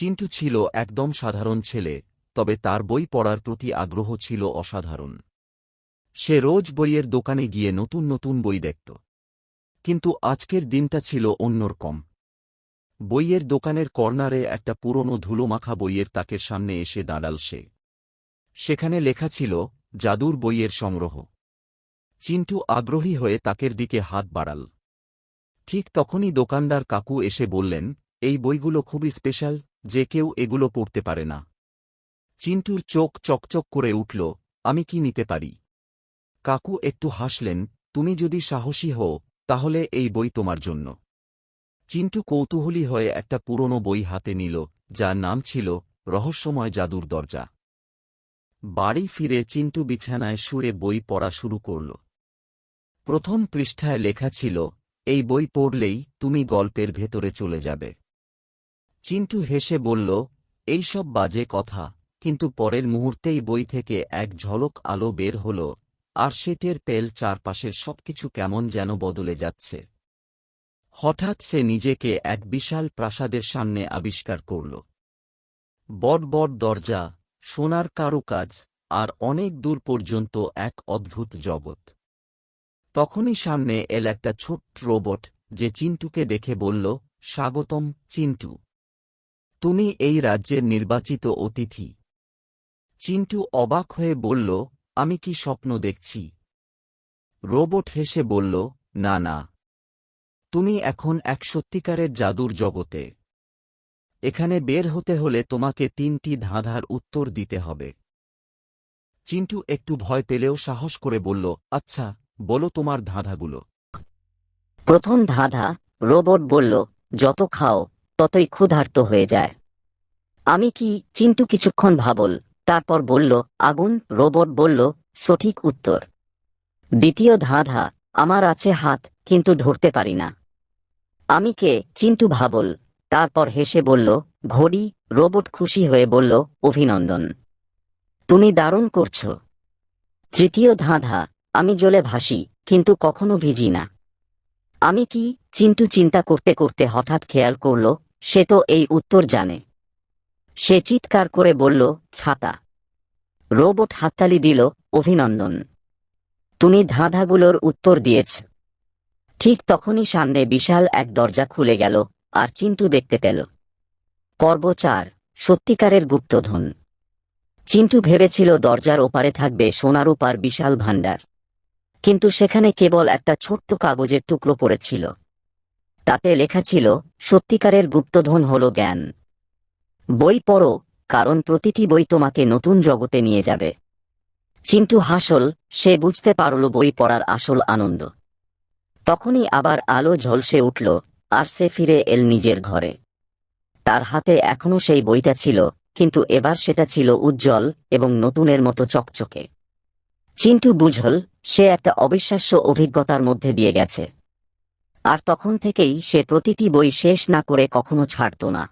চিন্টু ছিল একদম সাধারণ ছেলে, তবে তার বই পড়ার প্রতি আগ্রহ ছিল অসাধারণ। সে রোজ বইয়ের দোকানে গিয়ে নতুন নতুন বই দেখত। কিন্তু আজকের দিনটা ছিল অন্যরকম। বইয়ের দোকানের কর্নারে একটা পুরনো ধুলোমাখা বইয়ের তাকের সামনে এসে দাঁড়াল সে। সেখানে লেখা ছিল, জাদুর বইয়ের সংগ্রহ। চিন্টু আগ্রহী হয়ে তাকের দিকে হাত বাড়াল। ঠিক তখনই দোকানদার কাকু এসে বললেন, এই বইগুলো খুবই স্পেশাল যে কেউ এগুলো পড়তে পারে না। চিন্টুর চোখ চকচক করে উঠল, আমি কি নিতে পারি? কাকু, একটু হাসলেন, তুমি যদি সাহসী হও, তাহলে এই বই তোমার জন্য। চিন্টু কৌতূহলী হয়ে একটা পুরনো বই হাতে নিল, যার নাম ছিল রহস্যময় জাদুর দরজা। বাড়ি ফিরে চিন্টু বিছানায় শুয়ে বই পড়া শুরু করল। প্রথম পৃষ্ঠায় লেখা ছিল, এই বই পড়লেই তুমি গল্পের ভেতরে চলে যাবে। চিন্টু হেসে বলল, এই সব বাজে কথা। কিন্তু পরের মুহূর্তেই বই থেকে এক ঝলক আলো বের হল, আর টের পেল চারপাশের সবকিছু কেমন যেন বদলে যাচ্ছে। হঠাৎ সে নিজেকে এক বিশাল প্রাসাদের সামনে আবিষ্কার করল। বড় বড় দরজা, সোনার কারুকাজ, আর অনেক দূর পর্যন্ত এক অদ্ভুত জগৎ। তখনই সামনে এল একটা ছোট্ট রোবট, যে চিন্টুকে দেখে বলল, স্বাগতম, চিন্টু। তুমি এই রাজ্যের নির্বাচিত অতিথি। চিন্টু অবাক হয়ে বলল, আমি কি স্বপ্ন দেখছি? রোবট হেসে বলল, না না। তুমি এখন এক সত্যিকারের জাদুর জগতে। এখানে বের হতে হলে তোমাকে তিনটি ধাঁধার উত্তর দিতে হবে। চিন্টু একটু ভয় পেলেও সাহস করে বলল আচ্ছা বলো তোমার ধাঁধাগুলো। প্রথম ধাঁধা, রোবট বলল, যত খাও। ততই ক্ষুধার্ত হয়ে যায়। আমি কি চিন্টু কিছুক্ষণ ভাবল, তারপর বলল, আগুন রোবট বলল, সঠিক উত্তর। দ্বিতীয় ধাঁধা, আমার আছে হাত, কিন্তু ধরতে পারি না। আমি কে চিন্টু ভাবল, তারপর হেসে বলল, ঘড়ি রোবট খুশি হয়ে বলল, অভিনন্দন। তুমি দারুণ করছ। তৃতীয় ধাঁধা, আমি জলে ভাসি, কিন্তু কখনো ভিজি না। আমি কি চিন্টু চিন্তা করতে করতে হঠাৎ খেয়াল করল সে তো এই উত্তর জানে। সে চিৎকার করে বলল, ছাতা। রোবট হাততালি দিল, অভিনন্দন। তুমি ধাঁধাগুলোর উত্তর দিয়েছ। ঠিক তখনই সামনে বিশাল এক দরজা খুলে গেল, আর চিন্টু দেখতে পেল। পর্ব চার সত্যিকারের গুপ্তধন। চিন্টু ভেবেছিল দরজার ওপারে থাকবে সোনার ওপার বিশাল ভাণ্ডার। কিন্তু সেখানে কেবল একটা ছোট্ট কাগজের টুকরো পড়েছিল। তাতে লেখা ছিল, সত্যিকারের গুপ্তধন হল জ্ঞান। বই পড়ো, কারণ প্রতিটি বই তোমাকে নতুন জগতে নিয়ে যাবে। চিন্টু হাসল, সে বুঝতে পারল বই পড়ার আসল আনন্দ। তখনই আবার আলো ঝলসে উঠল, আর সে ফিরে এল নিজের ঘরে। তার হাতে এখনও সেই বইটা ছিল, কিন্তু এবার সেটা ছিল উজ্জ্বল এবং নতুনের মতো চকচকে। চিন্টু বুঝল, সে একটা অবিশ্বাস্য অভিজ্ঞতার মধ্যে দিয়ে গেছে। আর তখন থেকেই সে প্রতিটি বই শেষ না করে কখনো ছাড়ত না।